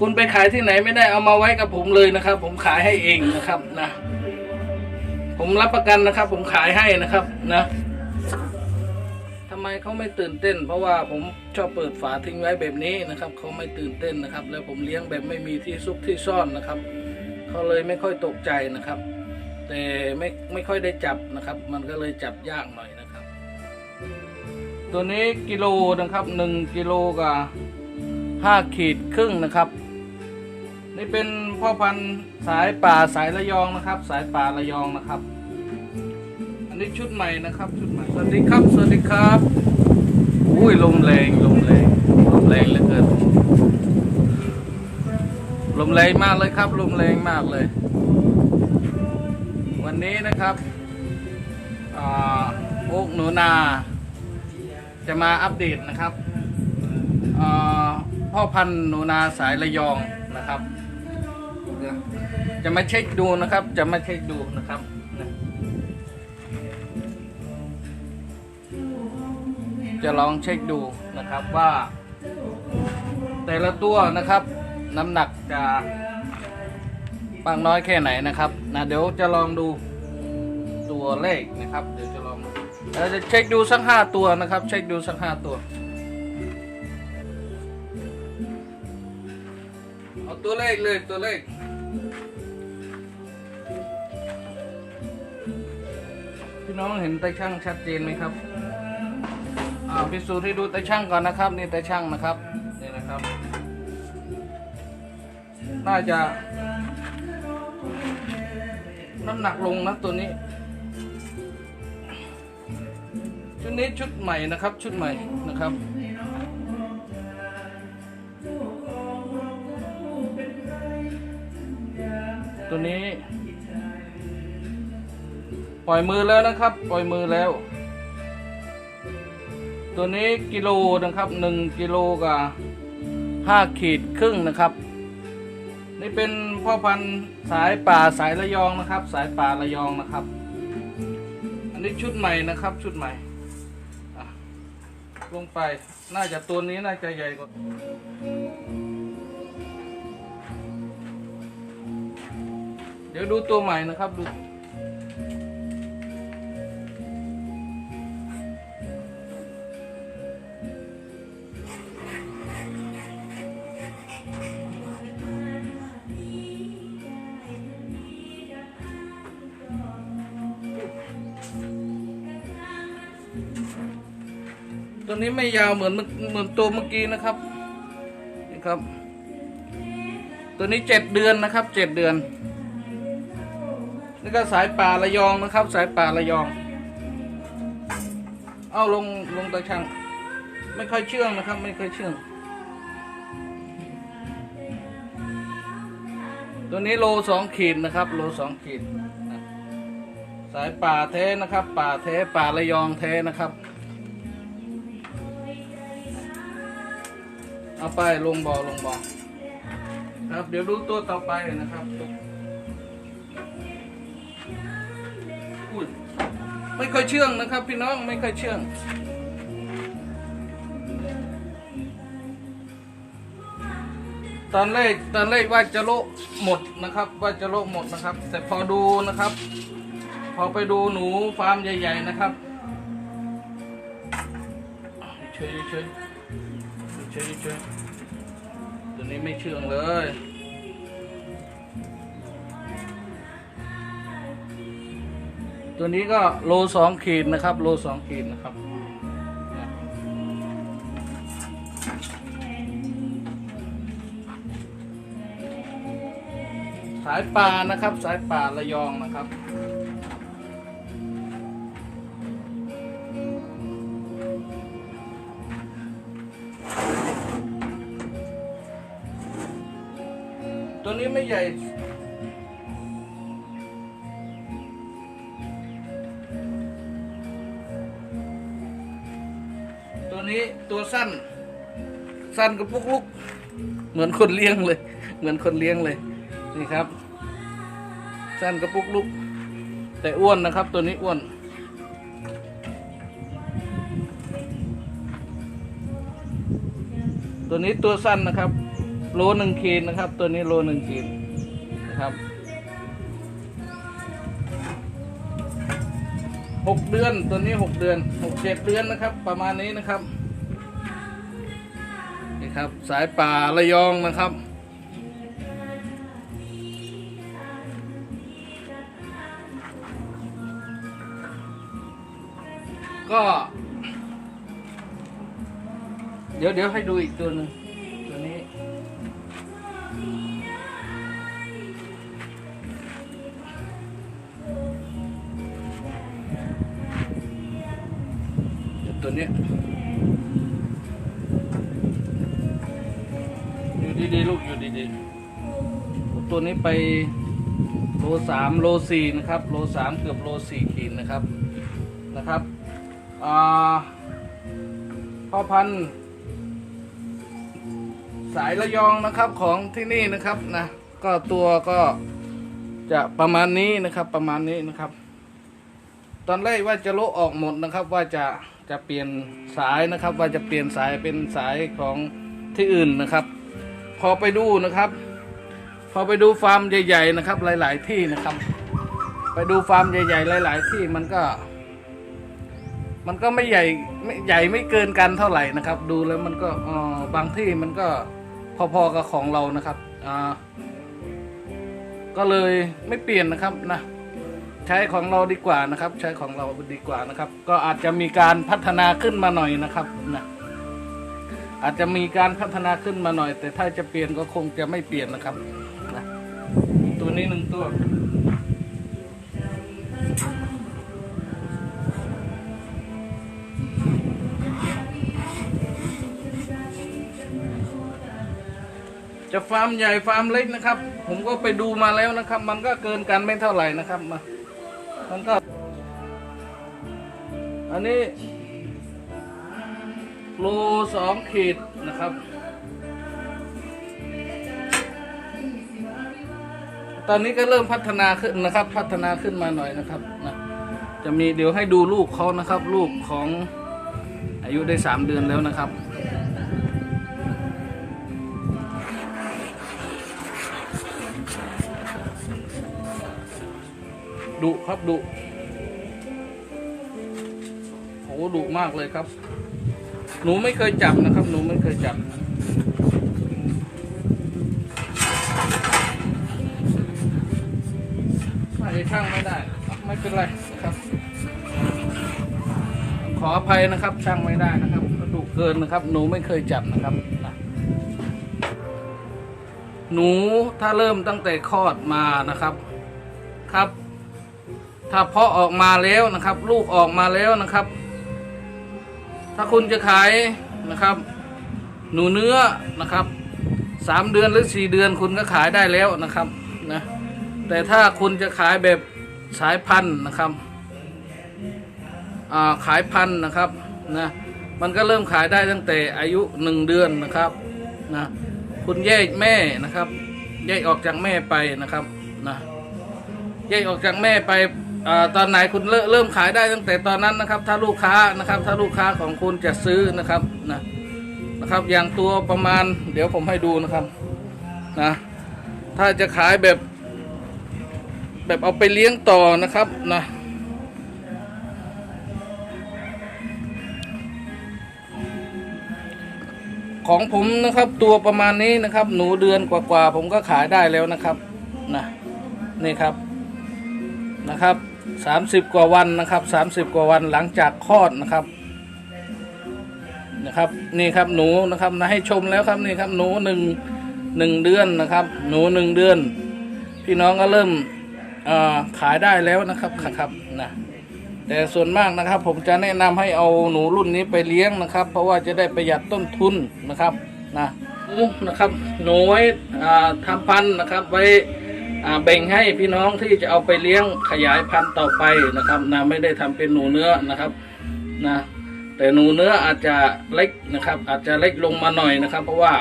คุณไปขายที่ไหนไม่ได้เอามาไว้กับผมเลยนะครับ ผมขายให้เองนะครับนะผมรับประกันนะครับ ผมขายให้นะครับนะทำไมเขาไม่ตื่นเต้น เพราะว่าผมชอบเปิดฝาทิ้งไว้แบบนี้นะครับเขาไม่ตื่นเต้นนะครับ แล้วผมเลี้ยงแบบไม่มีที่ซุกที่ซ่อนนะครับเขาเลยไม่ค่อยตกใจนะครับ แต่ไม่ไม่ค่อยได้จับนะครับ มันก็เลยจับยากหน่อยนะครับ ตัวนี้กิโลนะครับหนึ่งกิโลกับ ห้าขีดครึ่งนะครับ นี่เป็นพ่อพันธุ์สายป่าสายระยองนะครับ สายป่าระยองนะครับ อันนี้ชุดใหม่นะครับชุดใหม่สวัสดีครับ สวัสดีครับอุ้ยลมแรงลมแรงลมแรงเหลือเกินลมแรงมากเลยครับลมแรงมากเลย วันนี้นะครับอ่าโอ๊กหนูนา จะมาอัปเดตนะครับอ่า พ่อพันธุ์หนูนาสายระยองนะครับ จะมาเช็คดูนะครับ จะมาเช็คดูนะครับจะลองเช็คดูนะครับว่า แต่ละตัวนะครับ น้ำหนักจะมากน้อยแค่ไหนนะครับนะเดี๋ยวจะลองดูตัวเลขนะครับ เดี๋ยวจะลองเราจะเช็คดูสักห้าตัวนะครับ เช็คดูสักห้าตัว ตัวเลขเลยตัวเลขพี่น้องเห็นตาช่างชัดเจนไหมครับอ่าพิสูจน์ให้ดูตาช่างก่อนนะครับ นี่ตาช่างนะครับนี่นะครับ น่าจะน้ำหนักลงนะตัวนี้ ชุดนี้ชุดใหม่นะครับ ชุดใหม่นะครับ ตัวนี้ ปล่อยมือแล้วนะครับ ปล่อยมือแล้ว ตัวนี้กิโลนะครับหนึ่งกิโลกับห้าขีดครึ่งนะครับ นี่เป็นพ่อพันธุ์สายป่าสายระยองนะครับ สายป่าระยองนะครับ อันนี้ชุดใหม่นะครับ ชุดใหม่ลงไป น่าจะตัวนี้น่าจะใหญ่กว่า ดี๋ยวดูตัวใหม่นะครับดูตัวนี้ไม่ยาวเหมือนเหมือนตัวเมื่อกี้นะครับนี่ครับ ตัวนี้เจ็ดเดือนนะครับเจ็ดเดือน นี่ก็สายป่าระยองนะครับ สายป่าระยอง เอาลงลงตะช่างไม่ค่อยเชื่องนะครับ ไม่ค่อยเชื่อง ตัวนี้โลสองขีดนะครับ โลสองขีดสายป่าแท้นะครับ ป่าแท้ป่าระยองแท้นะครับ เอาไปลงบอลงบอครับ เดี๋ยวดูตัวต่อไปนะครับ อุ้ยไม่ค่อยเชื่องนะครับ พี่น้องไม่ค่อยเชื่องตอนแรกตอนแรกว่าจะโละหมดนะครับ ว่าจะโละหมดนะครับ แต่พอดูนะครับ พอไปดูหนูฟาร์มใหญ่ ๆ นะครับเฉยๆเฉยๆเฉยๆเฉยๆตัวนี้ไม่เชื่องเลย ตัวนี้ก็โลสองขีดนะครับ โลสองขีดนะครับสายป่านะครับ สายป่าระยองนะครับตัวนี้ไม่ใหญ่ สั้น สั้นกับปุกลุก เหมือนคนเลี้ยงเลย เหมือนคนเลี้ยงเลย นี่ครับ สั้นกระปุกลุก แต่อ้วนนะครับ ตัวนี้อ้วนตัวนี้ตัวสั้นนะครับ โลหนึ่งขีดนะครับ ตัวนี้โลหนึ่งขีดนะครับหกเดือนตัวนี้หกเดือนหกเจ็ดเดือนนะครับ ประมาณนี้นะครับ ครับ สายป่าระยองนะครับ ก็ เดี๋ยวเดี๋ยวให้ดูอีกตัวหนึ่งตัวนี้ ตัวนี้ ดีๆลูกอยู่ดีๆตัวนี้ไปโลสามโลสี่นะครับ โลสามเกือบโลสี่ขีดนะครับนะครับอ่าพ่อพันธุ์สายระยองนะครับของที่นี่นะครับนะก็ตัวก็จะประมาณนี้นะครับประมาณนี้นะครับ ตอนแรกว่าจะโลออกหมดนะครับ ว่าจะจะเปลี่ยนสายนะครับ ว่าจะเปลี่ยนสายเป็นสายของที่อื่นนะครับ พอไปดูนะครับ พอไปดูฟาร์มใหญ่ๆนะครับ หลาย ๆ ที่นะครับ ไปดูฟาร์มใหญ่ ๆ หลาย ๆ ที่มันก็ มันก็ไม่ใหญ่ไม่ใหญ่ไม่เกินกันเท่าไหร่นะครับ ดูแล้วมันก็อ่อบางที่มันก็พอๆกับของเรานะครับอ่าก็เลยไม่เปลี่ยนนะครับนะใช้ของเราดีกว่านะครับ ใช้ของเราดีกว่านะครับ ก็อาจจะมีการพัฒนาขึ้นมาหน่อยนะครับนะ อาจจะมีการพัฒนาขึ้นมาหน่อย แต่ถ้าจะเปลี่ยนก็คงจะไม่เปลี่ยนนะครับนะตัวนี้หนึ่งตัว จะฟาร์มใหญ่ฟาร์มเล็กนะครับ ผมก็ไปดูมาแล้วนะครับ มันก็เกินกันไม่เท่าไหร่นะครับมามันก็ อันนี้ โลสองขีดนะครับ ตอนนี้ก็เริ่มพัฒนาขึ้นนะครับ พัฒนาขึ้นมาหน่อยนะครับนะจะมีเดี๋ยวให้ดูลูกเขานะครับ ลูกของอายุได้สามเดือนแล้วนะครับดุครับดุโอ้ดุมากเลยครับ หนูไม่เคยจับนะครับ หนูไม่เคยจับไม่ช่างไม่ได้ ไม่เป็นไรนะครับ ขออภัยนะครับ ช่างไม่ได้นะครับกระดุเกินนะครับ หนูไม่เคยจับนะครับ หนูถ้าเริ่มตั้งแต่คลอดมานะครับ ครับ ถ้าเพาะออกมาแล้วนะครับ ลูกออกมาแล้วนะครับ ถ้าคุณจะขายนะครับ หนูเนื้อนะครับสามเดือนหรือสี่เดือนคุณก็ขายได้แล้วนะครับนะแต่ถ้าคุณจะขายแบบสายพันธุ์นะครับอ่าขายพันธุ์นะครับนะมันก็เริ่มขายได้ตั้งแต่อายุหนึ่งเดือนนะครับนะคุณแยกแม่นะครับ แยกออกจากแม่ไปนะครับนะแยกออกจากแม่ไป อตอนไหนคุณเริ่มเริ่มขายได้ตั้งแต่ตอนนั้นนะครับ ถ้าลูกค้านะครับ ถ้าลูกค้าของคุณจะซื้อนะครับนะนะครับ อย่างตัวประมาณ เดี๋ยวผมให้ดูนะครับนะถ้าจะขายแบบ แบบเอาไปเลี้ยงต่อนะครับนะของผมนะครับตัวประมาณนี้นะครับ หนูเดือนกว่าๆผมก็ขายได้แล้วนะครับนะนี่ครับนะครับ สามสิบกว่าวันนะครับสามสิบกว่าวันหลังจากคลอดนะครับนะครับนี่ครับหนูนะครับนะให้ชมแล้วครับนี่ครับหนูหนึ่งหนึ่งเดือนนะครับ หนูหนึ่งเดือน พี่น้องก็เริ่มขายได้แล้วนะครับครับนะแต่ส่วนมากนะครับ ผมจะแนะนำให้เอาหนูรุ่นนี้ไปเลี้ยงนะครับ เพราะว่าจะได้ประหยัดต้นทุนนะครับนะหนูนะครับหนูไว้อ่าทำพันธุ์นะครับไว้ แบ่งให้พี่น้องที่จะเอาไปเลี้ยงขยายพันธุ์ต่อไปนะครับนะไม่ได้ทำเป็นหนูเนื้อนะครับนะแต่หนูเนื้ออาจจะเล็กนะครับ อาจจะเล็กลงมาหน่อยนะครับ เพราะว่า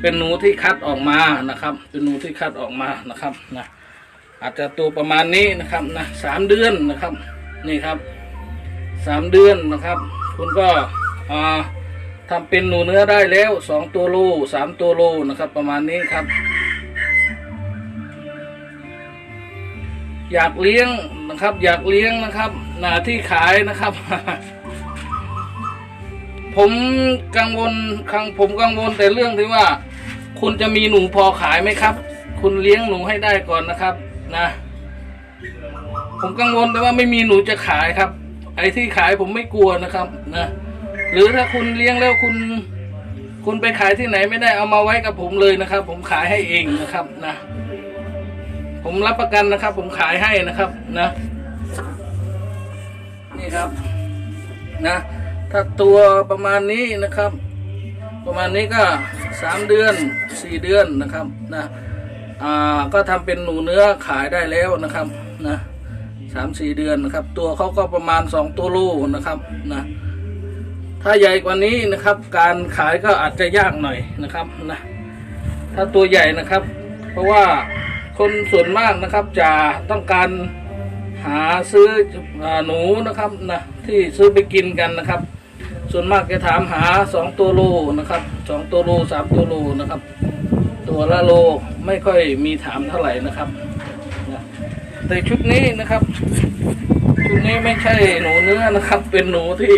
เป็นหนูที่คัดออกมานะครับ เป็นหนูที่คัดออกมานะครับนะอาจจะตัวประมาณนี้นะครับนะสามเดือนนะครับนี่ครับสามเดือนนะครับ คุณก็อ่าทำเป็นหนูเนื้อได้แล้วสองตัวโลสามตัวโลนะครับ ประมาณนี้ครับ อยากเลี้ยงนะครับ อยากเลี้ยงนะครับหนาที่ขายนะครับ ผมกังวลคังผมกังวลแต่เรื่องที่ว่า คุณจะมีหนูพอขายไหมครับ คุณเลี้ยงหนูให้ได้ก่อนนะครับ นะ ผมกังวลแต่ว่าไม่มีหนูจะขายครับ ไอ้ที่ขายผมไม่กลัวนะครับ นะหรือถ้าคุณเลี้ยงแล้วคุณ คุณไปขายที่ไหนไม่ได้เอามาไว้กับผมเลยนะครับ ผมขายให้เองนะครับ นะ ผมรับประกันนะครับ ผมขายให้นะครับนะ นี่ครับ นะ ถ้าตัวประมาณนี้นะครับ ประมาณนี้ก็สามเดือนสี่เดือนนะครับนะอ่าก็ทำเป็นหนูเนื้อขายได้แล้วนะครับนะสามสี่เดือนนะครับ ตัวเขาก็ประมาณสองตัวลูนะครับนะถ้าใหญ่กว่านี้นะครับ การขายก็อาจจะยากหน่อยนะครับนะถ้าตัวใหญ่นะครับ เพราะว่า คนส่วนมากนะครับจะต้องการหาซื้ออหนูนะครับนะที่ซื้อไปกินกันนะครับ ส่วนมากจะถามหาสองตัวโลนะครับสองตัวโลสามตัวโลนะครับ ตัวละโลไม่ค่อยมีถามเท่าไหร่นะครับนะแต่ชุดนี้นะครับ ชุดนี้ไม่ใช่หนูเนื้อนะครับ เป็นหนูที่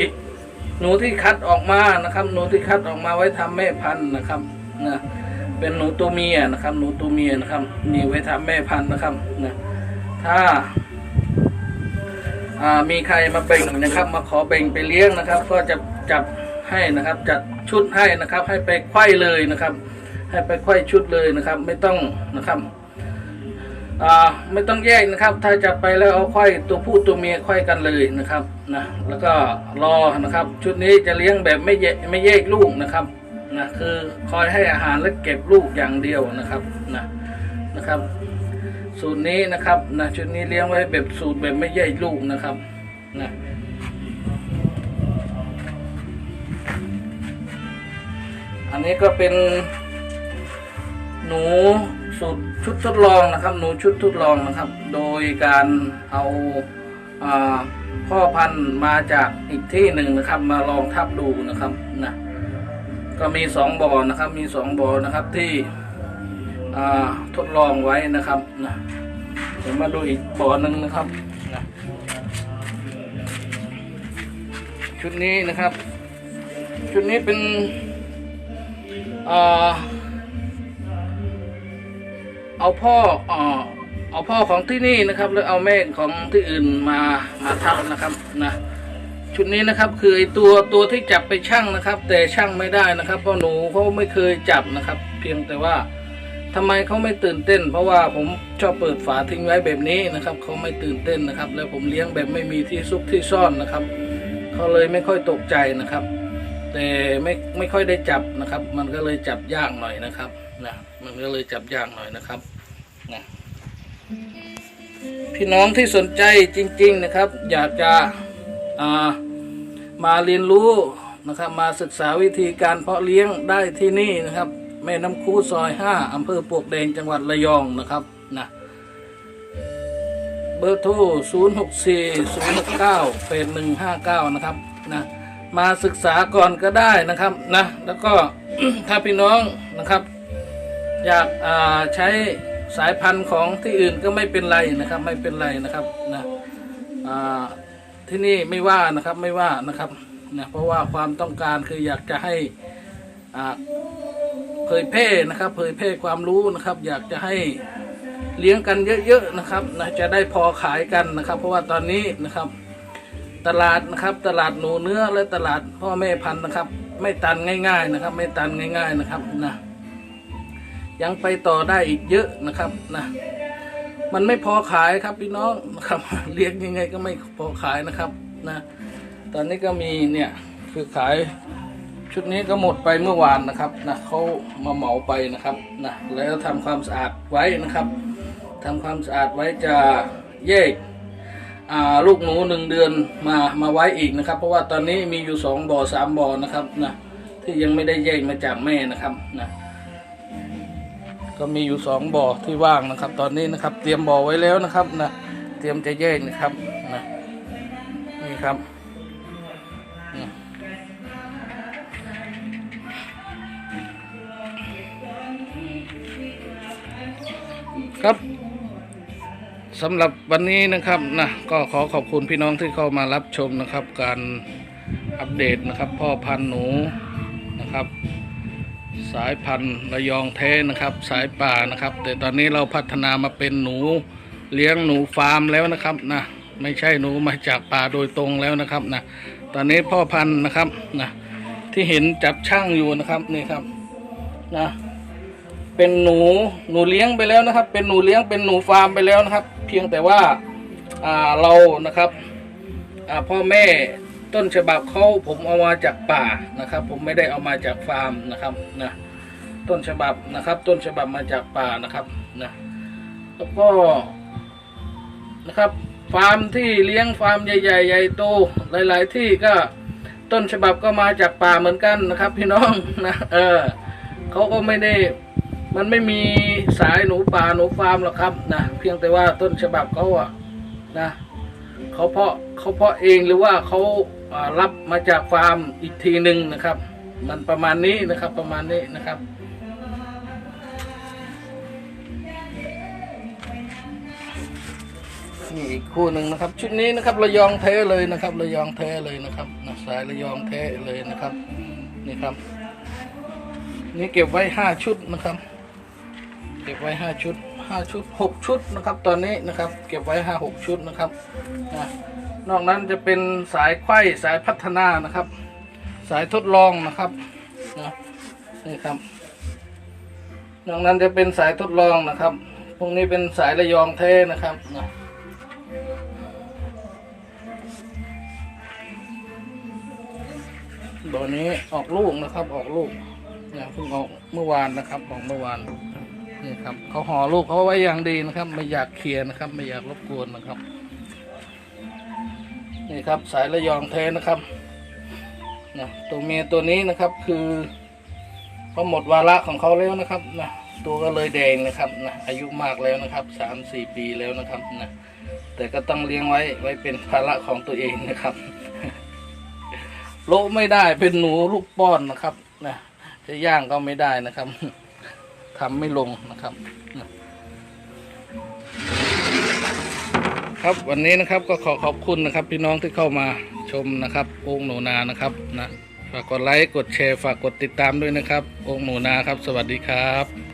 หนูที่คัดออกมานะครับ หนูที่คัดออกมาไว้ทำแม่พันธุ์นะครับนะ เป็นหนูตัวเมียนะครับ หนูตัวเมียนะครับมีไว้ทำแม่พันธุ์นะครับนะถ้าอ่ามีใครมาเบ่งนะครับ มาขอเบ่งไปเลี้ยงนะครับ ก็จะจับให้นะครับ จัดชุดให้นะครับ ให้ไปไข้เลยนะครับ ให้ไปไข้ชุดเลยนะครับ ไม่ต้องนะครับอ่าไม่ต้องแยกนะครับ ถ้าจับไปแล้วเอาไข้ตัวผู้ตัวเมียไข้กันเลยนะครับนะแล้วก็รอนะครับ ชุดนี้จะเลี้ยงแบบไม่แยกไม่แยกลูกนะครับ นะคือคอยให้อาหารและเก็บลูกอย่างเดียวนะครับนะนะครับ สูตรนี้นะครับนะชุดนี้เลี้ยงไว้แบบสูตรแบบไม่ใหญ่ลูกนะครับนะอันนี้ก็เป็นหนูสูตรชุดทดลองนะครับ หนูชุดทดลองนะครับ โดยการเอาอาพ่อพันธุ์มาจากอีกที่หนึ่งนะครับ มาลองทับดูนะครับนะ ก็มีสองบ่อนะครับ มีสองบ่อนะครับที่ทดลองไว้นะครับนะเดี๋ยวมาดูอีกบ่อหนึ่งนะครับนะชุดนี้นะครับ ชุดนี้เป็นอเอาพ่ออ่าเอาพ่อของที่นี่นะครับแล้วเอาแม่ของที่อื่นมามาทับนะครับนะ ชุดนี้นะครับคือไอตัวตัวที่จับไปชั่งนะครับ แต่ชั่งไม่ได้นะครับ เพราะหนูเขาไม่เคยจับนะครับ เพียงแต่ว่าทำไมเขาไม่ตื่นเต้น เพราะว่าผมชอบเปิดฝาทิ้งไว้แบบนี้นะครับเขาไม่ตื่นเต้นนะครับ แล้วผมเลี้ยงแบบไม่มีที่ซุกที่ซ่อนนะครับเขาเลยไม่ค่อยตกใจนะครับ แต่ไม่ไม่ค่อยได้จับนะครับ มันก็เลยจับยากหน่อยนะครับนะมันก็เลยจับยากหน่อยนะครับนะพี่น้องที่สนใจจริง ๆนะครับ อยากจะ มาเรียนรู้นะครับมาศึกษาวิธีการเพาะเลี้ยงได้ที่นี่นะครับ แม่น้ำคูซอย 5อำเภอปลวกแดงจังหวัดระยองนะครับนะเบอร์โทร 0 6 4 0 6 9 8 1 5 9 นะครับนะมาศึกษาก่อนก็ได้นะครับนะแล้วก็ถ้าพี่น้องนะครับ อยากใช้สายพันธุ์ของที่อื่นก็ไม่เป็นไรนะครับ ไม่เป็นไรนะครับนะอ่า ที่นี่ไม่ว่านะครับไม่ว่านะครับนะเพราะว่าความต้องการคืออยากจะให้อ่าเผยแพร่นะครับ เผยแพร่ความรู้นะครับ อยากจะให้เลี้ยงกันเยอะๆนะครับนะจะได้พอขายกันนะครับ เพราะว่าตอนนี้นะครับ ตลาดนะครับ ตลาดหนูเนื้อและตลาดพ่อแม่พันธุ์นะครับ ไม่ตันง่ายๆนะครับ ไม่ตันง่าย ๆนะครับนะยังไปต่อได้อีกเยอะนะครับนะ มันไม่พอขายครับพี่น้องนะครับเลี้ยงยังไงก็ไม่พอขายนะครับนะ ตอนนี้ก็มีเนี่ยคือขายชุดนี้ก็หมดไปเมื่อวานนะครับนะเขามาเหมาไปนะครับนะแล้วทำความสะอาดไว้นะครับทำความสะอาดไว้จะแยกลูกหนูหนึ่งเดือนมามาไว้อีกนะครับ เพราะว่าตอนนี้มีอยู่สองบ่อสามบ่อนะครับนะที่ยังไม่ได้แยกมาจากแม่นะครับนะ ก็มีอยู่สองบ่อที่ว่างนะครับ ตอนนี้นะครับ เตรียมบ่อไว้แล้วนะครับนะเตรียมจะแยกนะครับนะนี่ครับครับสำหรับวันนี้นะครับนะก็ขอขอบคุณพี่น้องที่เข้ามารับชมนะครับ การอัปเดตนะครับ พ่อพันธุ์หนูนะครับ สายพันธุ์ระยองแท้นะครับ สายป่านะครับ แต่ตอนนี้เราพัฒนามาเป็นหนูเลี้ยงหนูฟาร์มแล้วนะครับนะไม่ใช่หนูมาจากป่าโดยตรงแล้วนะครับนะตอนนี้พ่อพันธุ์นะครับนะที่เห็นจับช่างอยู่นะครับนี่ครับนะเป็นหนูหนูเลี้ยงไปแล้วนะครับ เป็นหนูเลี้ยงเป็นหนูฟาร์มไปแล้วนะครับ เพียงแต่ว่าอ่าเรานะครับอ่าพ่อแม่ ต้นฉบับเขาผมเอามาจากป่านะครับ ผมไม่ได้เอามาจากฟาร์มนะครับนะต้นฉบับนะครับ ต้นฉบับมาจากป่านะครับนะแล้วก็นะครับ ฟาร์มที่เลี้ยงฟาร์มใหญ่ๆใหญ่โตหลาย ๆ ที่ก็ต้นฉบับก็มาจากป่าเหมือนกันนะครับ พี่น้องนะเออเขาก็ไม่ได้มันไม่มีสายหนูป่าหนูฟาร์มหรอกครับนะเพียงแต่ว่าต้นฉบับเขาอะนะเขาเพาะเขาเพาะเองหรือว่าเขาอ่า รับมาจากฟาร์มอีกทีหนึ่งนะครับ มันประมาณนี้นะครับประมาณนี้นะครับนี่อีกคู่หนึ่งนะครับ ชุดนี้นะครับระยองแท้เลยนะครับระยองแท้เลยนะครับสายระยองแท้เลยนะครับนี่ครับ นี่เก็บไว้ห้าชุดนะครับ เก็บไว้ห้าชุดห้าชุดหกชุดนะครับ ตอนนี้นะครับ เก็บไว้ห้าหกชุดนะครับนะ นอกนั้นจะเป็นสายไข้สายพัฒนานะครับ สายทดลองนะครับนะนี่ครับ นอกนั้นจะเป็นสายทดลองนะครับ พวกนี้เป็นสายระยองแท้นะครับนะตัวนี้ออกลูกนะครับออกลูกเนี่ยเพิ่งออกเมื่อวานนะครับออกเมื่อวานนี่ครับเขาห่อลูกเขาไว้อย่างดีนะครับ ไม่อยากเคลียร์นะครับ ไม่อยากรบกวนนะครับ นี่ครับสายระยองแท้นะครับนะตัวเมียตัวนี้นะครับคือเขาหมดวาระของเขาแล้วนะครับนะตัวก็เลยแดงนะครับนะอายุมากแล้วนะครับสามสี่ปีแล้วนะครับนะแต่ก็ต้องเลี้ยงไว้ไว้เป็นภาระของตัวเองนะครับ โละไม่ได้เป็นหนูลูกป้อนนะครับนะจะย่างก็ไม่ได้นะครับทำไม่ลงนะครับนะ ครับวันนี้นะครับก็ขอขอบคุณนะครับ พี่น้องที่เข้ามาชมนะครับโอ่งหนูนานะครับนะฝากกดไลค์กดแชร์ฝากกดติดตามด้วยนะครับโอ่งหนูนาครับ สวัสดีครับ